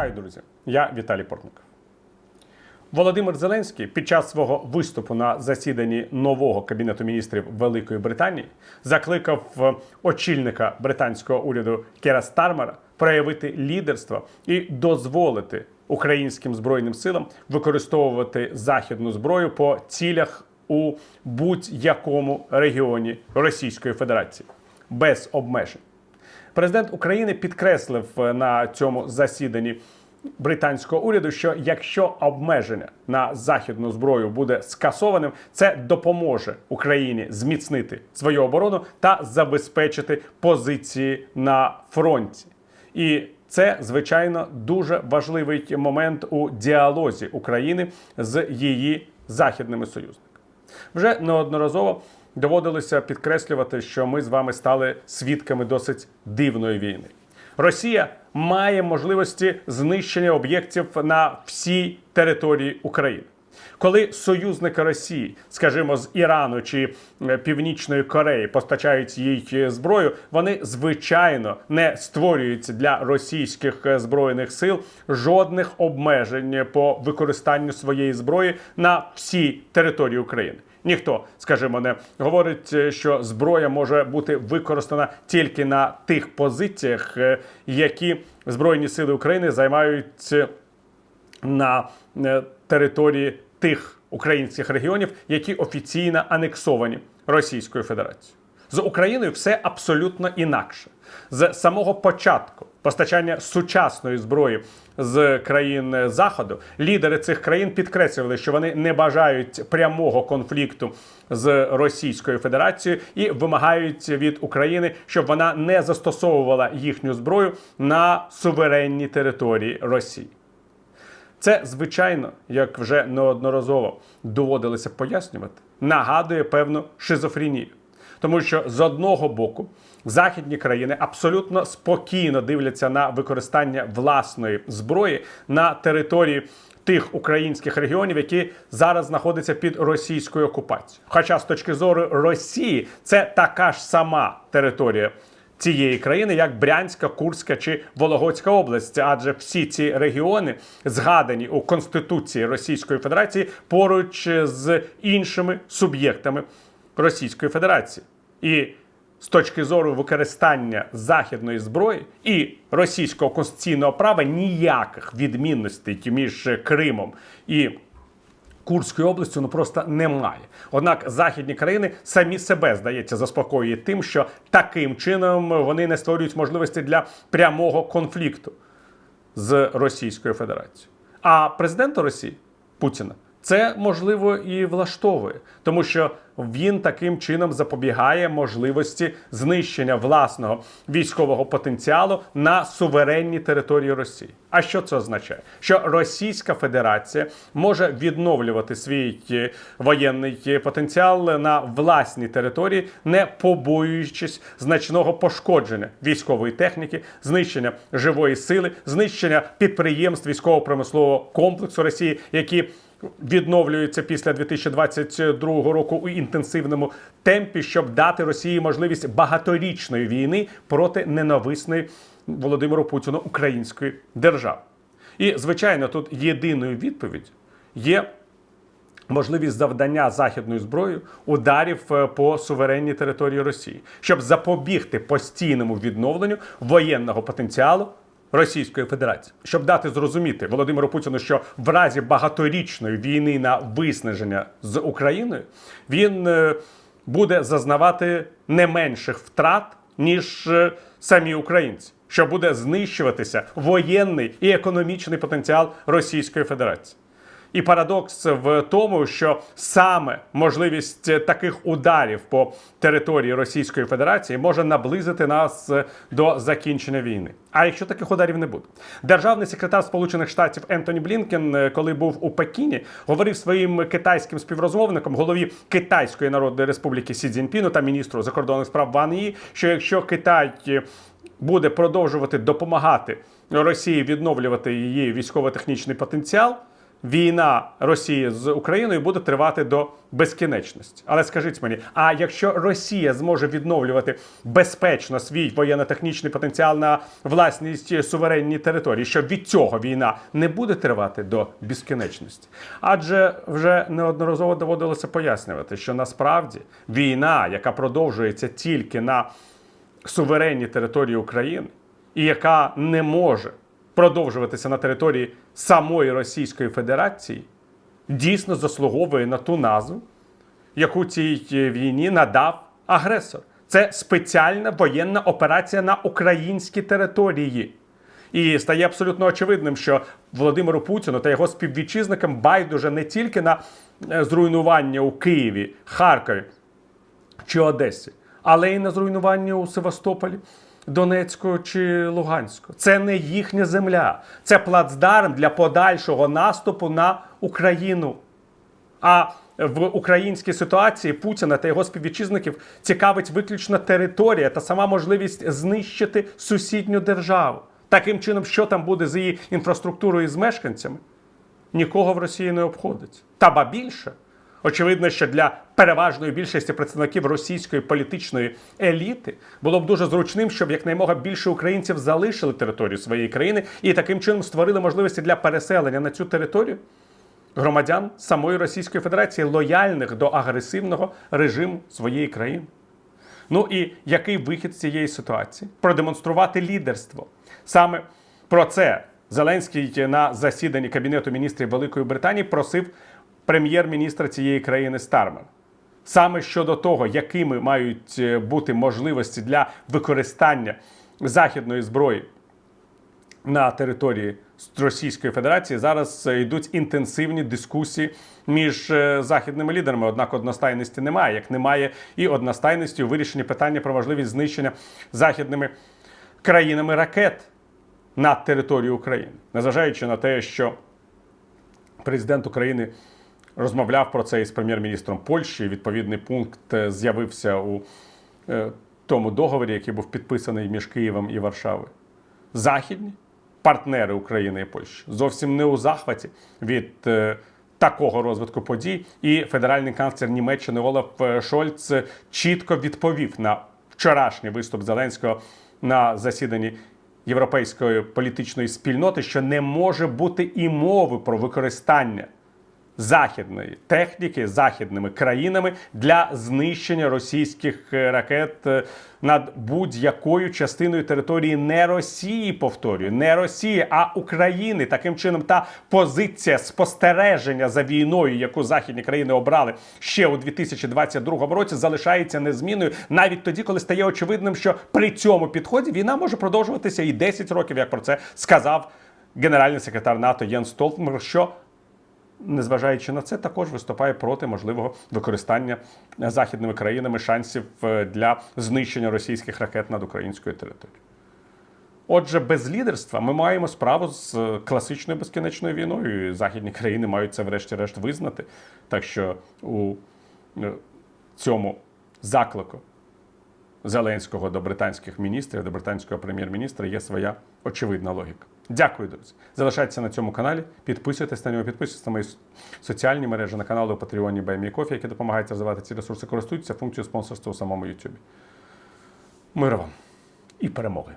Вітаю, друзі! Я Віталій Портников. Володимир Зеленський під час свого виступу на засіданні нового кабінету міністрів Великої Британії закликав е, очільника британського уряду Кера Стармера проявити лідерство і дозволити українським збройним силам використовувати західну зброю по цілях у будь-якому регіоні Російської Федерації без обмежень. Президент України підкреслив е, на цьому засіданні британського уряду, що якщо обмеження на західну зброю буде скасованим, це допоможе Україні зміцнити свою оборону та забезпечити позиції на фронті. І це звичайно дуже важливий момент у діалозі України з її західними союзниками. Вже неодноразово доводилося підкреслювати, що ми з вами стали свідками досить дивної війни. Росія має можливості знищення об'єктів на всій території України. Коли союзники Росії, скажімо, з Ірану чи е, Північної Кореї постачають їй е, зброю, вони звичайно не створюють для російських е, збройних сил жодних обмежень по використанню своєї зброї на всій території України. Ніхто, скажімо, не говорить, що зброя може бути використана тільки на тих позиціях, які Збройні Сили України займають на території тих українських регіонів, які офіційно анексовані Російською Федерацією. З Україною все абсолютно інакше. З самого початку постачання сучасної зброї з країн Заходу лідери цих країн підкреслювали, що вони не бажають прямого конфлікту з Російською Федерацією і вимагають від України, щоб вона не застосовувала їхню зброю на суверенній території Росії. Це, звичайно, як вже неодноразово доводилося пояснювати, нагадує певну шизофренію. Тому що з одного боку західні країни абсолютно спокійно дивляться на використання власної зброї на території тих українських регіонів, які зараз знаходяться під російською окупацією. Хоча з точки зору Росії це така ж сама територія цієї країни, як Брянська, Курська чи Вологодська область, адже всі ці регіони згадані у Конституції Російської Федерації поруч з іншими суб'єктами Російської Федерації. І з точки зору використання західної зброї і російського конституційного права ніяких відмінностей між Кримом і Курською областю ну просто немає. Однак західні країни самі себе здається заспокоює тим, що таким чином вони не створюють можливості для прямого конфлікту з Російською Федерацією. А президента Росії Путіна це можливо і влаштовує, тому що він таким чином запобігає можливості знищення власного військового потенціалу на суверенній території Росії. А що це означає? Що Російська Федерація може відновлювати свій е, воєнний потенціал на власній території, не побоюючись значного пошкодження військової техніки, знищення живої сили, знищення підприємств військово-промислового комплексу Росії, які відновлюються після 2022 року у інтенсивному темпі, щоб дати Росії можливість багаторічної війни проти ненависної Володимиру Путіну української держави. І звичайно, тут єдиною відповідь є. Можливість завдання західною зброєю ударів е, по суверенній території Росії, щоб запобігти постійному відновленню воєнного потенціалу Російської Федерації, щоб дати зрозуміти Володимиру Путіну, що в разі багаторічної війни на виснаження з Україною він е, буде зазнавати не менших втрат ніж е, самі українці, що буде знищуватися воєнний і економічний потенціал Російської Федерації. І парадокс в тому, що саме можливість таких ударів по території Російської Федерації може наблизити нас до закінчення війни. А якщо таких ударів не буде, державний секретар Сполучених Штатів Ентоні Блінкен, коли був у Пекіні, говорив своїм китайським співрозмовникам, голові Китайської Народної Республіки Сі Цзіньпіну та міністру закордонних справ Ван Ї, що якщо Китай буде продовжувати допомагати Росії відновлювати її військово-технічний потенціал війна Росії з Україною буде тривати до безкінечності. Але скажіть мені, а якщо Росія зможе відновлювати безпечно свій воєнно-технічний потенціал на власній суверенній території, що від цього війна не буде тривати до безкінечності? Адже вже неодноразово доводилося пояснювати, що насправді війна, яка продовжується тільки на суверенній території України, і яка не може продовжуватися на території самої Російської Федерації, дійсно заслуговує на ту назву, яку цій е, війні надав агресор. Це спеціальна воєнна операція на українській території. І стає абсолютно очевидним, що Володимиру Путіну та його співвітчизникам байдуже не тільки на е, зруйнування у Києві, Харкові чи Одесі, але й на зруйнування у Севастополі, Донецьку чи Луганську. Це не їхня земля, це плацдарм для подальшого наступу на Україну. А в українській ситуації Путіна та його співвітчизників цікавить виключно територія та сама можливість знищити сусідню державу. Таким чином, що там буде з її інфраструктурою і з мешканцями, нікого в Росії не обходить. Та ба більше. Очевидно, що для переважної більшості представників російської політичної еліти було б дуже зручним, щоб якнаймога більше українців залишили територію своєї країни і таким чином створили можливості для переселення на цю територію громадян самої Російської Федерації, лояльних до агресивного режиму своєї країни. Ну і який вихід з цієї ситуації? Продемонструвати лідерство. Саме про це Зеленський на засіданні Кабінету міністрів Великої Британії просив прем'єр-міністра цієї країни Стармер. Саме щодо того, якими мають е, бути можливості для використання західної зброї на території Російської Федерації зараз е, йдуть інтенсивні дискусії між е, західними лідерами. Однак одностайності немає, як немає і одностайності у вирішенні питання про важливість знищення західними країнами ракет над територією України, незважаючи на те, що президент України розмовляв про це із прем'єр-міністром Польщі. Відповідний пункт е, з'явився у е, тому договорі, який був підписаний між Києвом і Варшавою. Західні партнери України і Польщі зовсім не у захваті від е, такого розвитку подій. І федеральний канцлер Німеччини Олаф Шольц чітко відповів на вчорашній виступ Зеленського на засіданні європейської політичної спільноти, що не може бути і мови про використання західної техніки західними країнами для знищення російських е, ракет е, над будь-якою частиною території не Росії, повторюю, не Росії, а України. Таким чином, та позиція спостереження за війною, яку західні країни обрали ще у 2022 році, залишається незмінною навіть тоді, коли стає очевидним, що при цьому підході війна може продовжуватися і 10 років, як про це сказав генеральний секретар НАТО Єн Столтенберг, що незважаючи на це, також виступає проти можливого використання західними країнами шансів е, для знищення російських ракет над українською територією. Отже, без лідерства ми маємо справу з е, класичною безкінечною війною. і Західні країни мають це, врешті-решт, визнати. Так що у е, цьому заклику Зеленського до британських міністрів, до британського прем'єр-міністра є своя очевидна логіка. Дякую, друзі. Залишайтеся на цьому каналі, підписуйтесь на нього, підписуйтесь на мої соціальні мережі на канали у Патреоні Баймі Кофі, які допомагають розвивати ці ресурси, користуються функцією спонсорства у самому YouTube. Миру вам і перемоги!